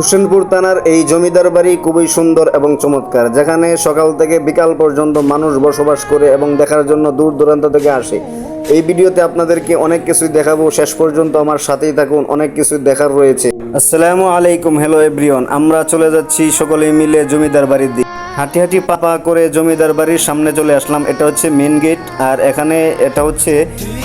হোসেনপুর থানার এই জমিদার বাড়ি খুবই সুন্দর এবং চমৎকার, যেখানে সকাল থেকে বিকাল পর্যন্ত মানুষ বসবাস করে এবং দেখার জন্য দূর দূরান্ত থেকে আসে। এই ভিডিওতে আপনাদেরকে অনেক কিছুই দেখাবো, শেষ পর্যন্ত আমার সাথেই থাকুন, অনেক কিছু দেখার রয়েছে। আসসালামু আলাইকুম হ্যালো এভরিওয়ান আমরা চলে যাচ্ছি সকলে মিলে জমিদার বাড়ির দিকে। হাঁটি হাঁটি পাপা করে জমিদার বাড়ির সামনে চলে আসলাম। এটা হচ্ছে মেন গেট আর এখানে এটা হচ্ছে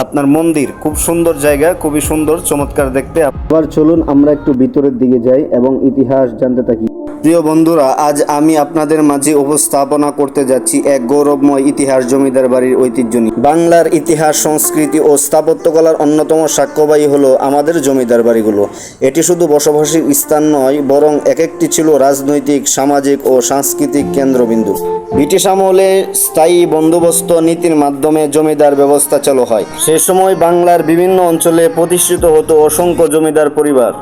আপনার মন্দির। খুব সুন্দর জায়গা, খুবই সুন্দর, চমৎকার দেখতে। আবার চলুন আমরা একটু ভিতরের দিকে যাই এবং ইতিহাস জানতে থাকি। প্রিয় বন্ধুরা, আজ আমি আপনাদের মাঝে উপস্থাপনা করতে যাচ্ছি এক গৌরবময় ইতিহাস জমিদার বাড়ির ঐতিহ্য নিয়ে। বাংলার ইতিহাস, সংস্কৃতি ও স্থাপত্যকলার অন্যতম সাক্ষ্যবাহী হলো আমাদের জমিদার বাড়িগুলো। এটি শুধু বসবাসীর স্থান নয়, বরং এক একটি ছিল রাজনৈতিক, সামাজিক ও সাংস্কৃতিক কেন্দ্রবিন্দু। ব্রিটিশ আমলে স্থায়ী বন্দোবস্ত নীতির মাধ্যমে জমিদার ব্যবস্থা চালু হয়। সে সময় বাংলার বিভিন্ন অঞ্চলে প্রতিষ্ঠিত হতো অসংখ্য জমিদার পরিবার।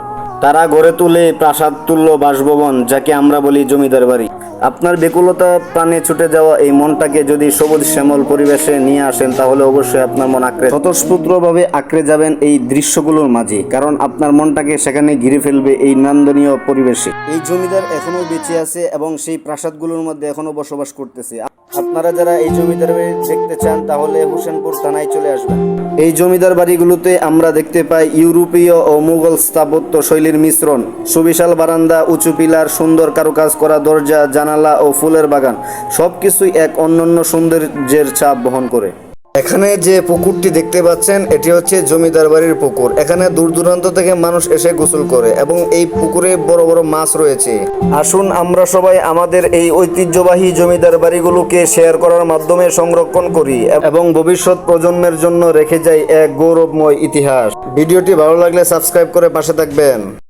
তারা গড়ে তুলে প্রাসাদ তুল্য বাসভবন, যাকে আমরা বলি জমিদার বাড়ি। আপনার বেকুলতা প্রাণে ছুটে যাওয়া এই মনটাকে যদি সবুজ শ্যামল পরিবেশে নিয়ে আসেন, তাহলে অবশ্যই আপনার মন আঁকড়ে স্বতঃস্ফূর্তভাবে আঁকড়ে যাবেন এই দৃশ্যগুলোর মাঝে, কারণ আপনার মনটাকে সেখানে ঘিরে ফেলবে এই নান্দনীয় পরিবেশে। এই জমিদার এখনও বেঁচে আছে এবং সেই প্রাসাদগুলোর মধ্যে এখনও বসবাস করতেছে। আপনারা যারা এই জমিদার বাড়ি দেখতে চান, তাহলে হোসেনপুর থানায় চলে আসবেন। এই জমিদার বাড়িগুলোতে আমরা দেখতে পাই ইউরোপীয় ও মুঘল স্থাপত্য শৈলীর মিশ্রণ। সুবিশাল বারান্দা, উঁচু পিলার, সুন্দর কারুকাজ করা দরজা, জানালা ও ফুলের বাগান। সবকিছুই এক অন্যান্য সৌন্দর্যের ছাপ বহন করে। এখানে যে পুকুরটি দেখতে পাচ্ছেন, এটি হচ্ছে জমিদার বাড়ির পুকুর। এখানে দূর দূরান্ত থেকে মানুষ এসে গোসল করে এবং এই পুকুরে বড় বড় মাছ রয়েছে। আসুন আমরা সবাই আমাদের এই ঐতিহ্যবাহী জমিদার বাড়িগুলোকে শেয়ার করার মাধ্যমে সংরক্ষণ করি এবং ভবিষ্যৎ প্রজন্মের জন্য রেখে যাই এক গৌরবময় ইতিহাস। ভিডিওটি ভালো লাগলে সাবস্ক্রাইব করে পাশে থাকবেন।